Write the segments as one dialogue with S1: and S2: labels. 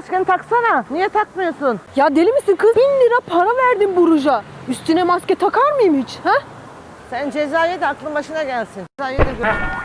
S1: maskeni taksana. Niye takmıyorsun?
S2: Ya deli misin kız? Bin lira para verdim bu ruja. Üstüne maske takar mıyım hiç? Ha?
S1: Sen cezayı da aklın başına gelsin. Cezayı da gör.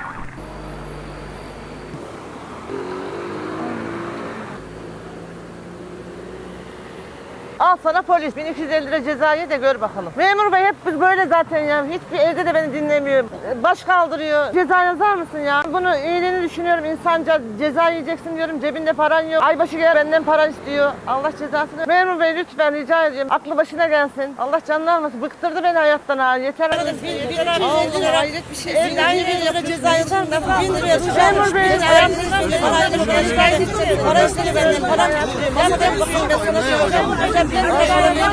S1: Al sana polis. 1250 lira cezayı da gör bakalım. Memur bey hep biz böyle zaten ya. Hiçbir evde de beni dinlemiyor. Baş kaldırıyor. Ceza yazar mısın ya? Bunu iyiliğini düşünüyorum. İnsanca ceza yiyeceksin diyorum. Cebinde paran yok. Aybaşı gel benden para istiyor. Allah cezasını. Memur bey lütfen rica ediyorum. Aklı başına gelsin. Allah canını almasın. Bıktırdı beni hayattan ha. Yeter. Allah hayret bir şey. Aynı bin lira ceza yazar mısın? Bin lira. Memur bey. Para istedi benden. Para Yaptım bakayım ben sana söyleyeceğim.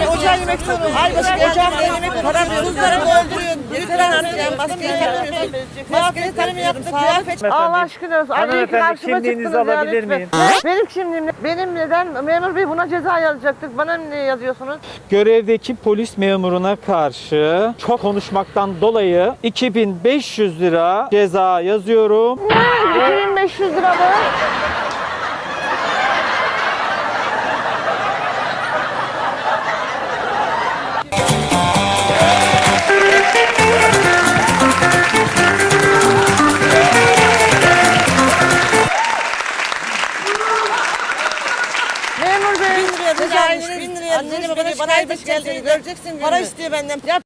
S1: Ocağı yemek soruyorum. Ay başı ocağımda yemek param yok. Kızları öldürüyorsun. Lütfen ya maskeyi takmıyorsun. Maskeyi tanımı yaptım. Kıyafet. Allah aşkına
S3: Hanımefendi,
S1: karşıma
S3: kimliğinizi
S1: çıktınız
S3: alabilir miyim?
S1: Benim kimliğim ne? Benim neden? Memur bey buna ceza yazacaktık. Bana ne yazıyorsunuz?
S3: Görevdeki polis memuruna karşı çok konuşmaktan dolayı 2500 lira ceza yazıyorum.
S1: 2500 lira mı? Memur bey. Bin liraya Bin liraya. Annene babana şikayet. Göreceksin. Para istiyor benden. Ya